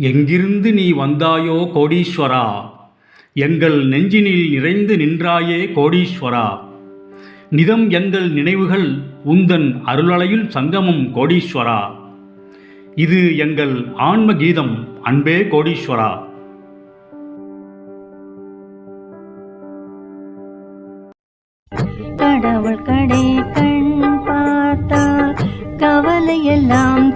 எங்கிருந்து நீ வந்தாயோ கோடீஸ்வரா? எங்கள் நெஞ்சினில் நிறைந்து நின்றாயே கோடீஸ்வரா. நிதம் எங்கள் நினைவுகள் உந்தன் அருளலையில் சங்கமம் கோடீஸ்வரா. இது எங்கள் ஆன்ம கீதம் அன்பே கோடீஸ்வரா. கடவுள் கடை கண் பார்த்தால் கவலையெல்லாம்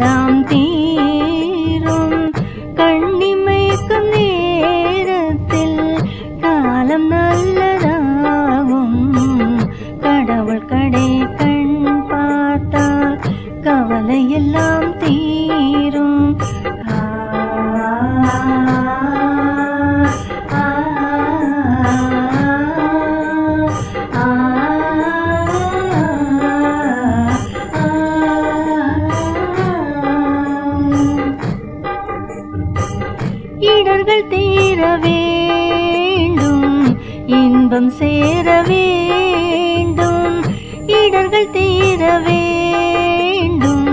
எல்லாம் தீரும். கண்ணிமைக்கும் நேரத்தில் காலம் நல்லதாகும். கடவுள் கடை கண் பார்த்தால் கவலை எல்லாம் தீரும். ஆ, இன்பம் சேர வேண்டும். இடர்கள் தீர வேண்டும்.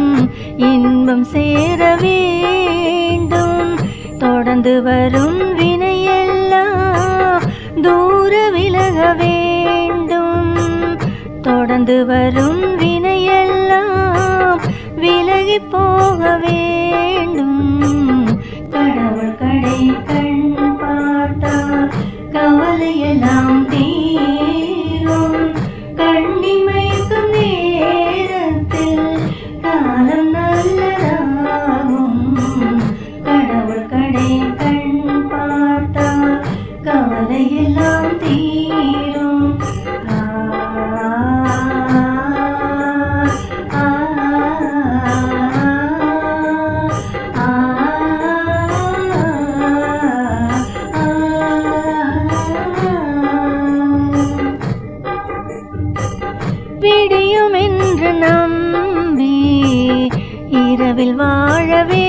இன்பம் சேர வேண்டும். தொடர்ந்து வரும் வினையெல்லாம் தூர விலக வேண்டும். தொடர்ந்து வரும் வினையெல்லாம் விலகி போக வேண்டும். கடவுள் கடை கண் பார்த்தால் கவலையெல்லாம் கவலையெல்லாம் தீரும் விடியும் என்று நம்பி இரவில் வாழவே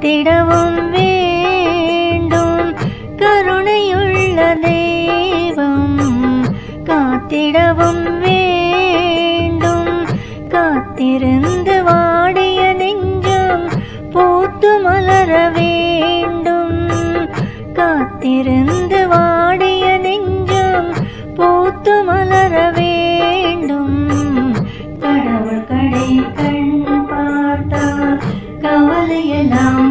திடவும் வேண்டும். கருணையுள்ள தெய்வம் காத்திடவும் வேண்டும். காத்திருந்து வாடிய நெஞ்சம் பூத்து மலர வேண்டும். காத்திருந்து வாடிய நெஞ்சம் பூத்து மலர வேண்டும். கடவுள் கடை கண் பார்த்தால் கவலையெல்லாம்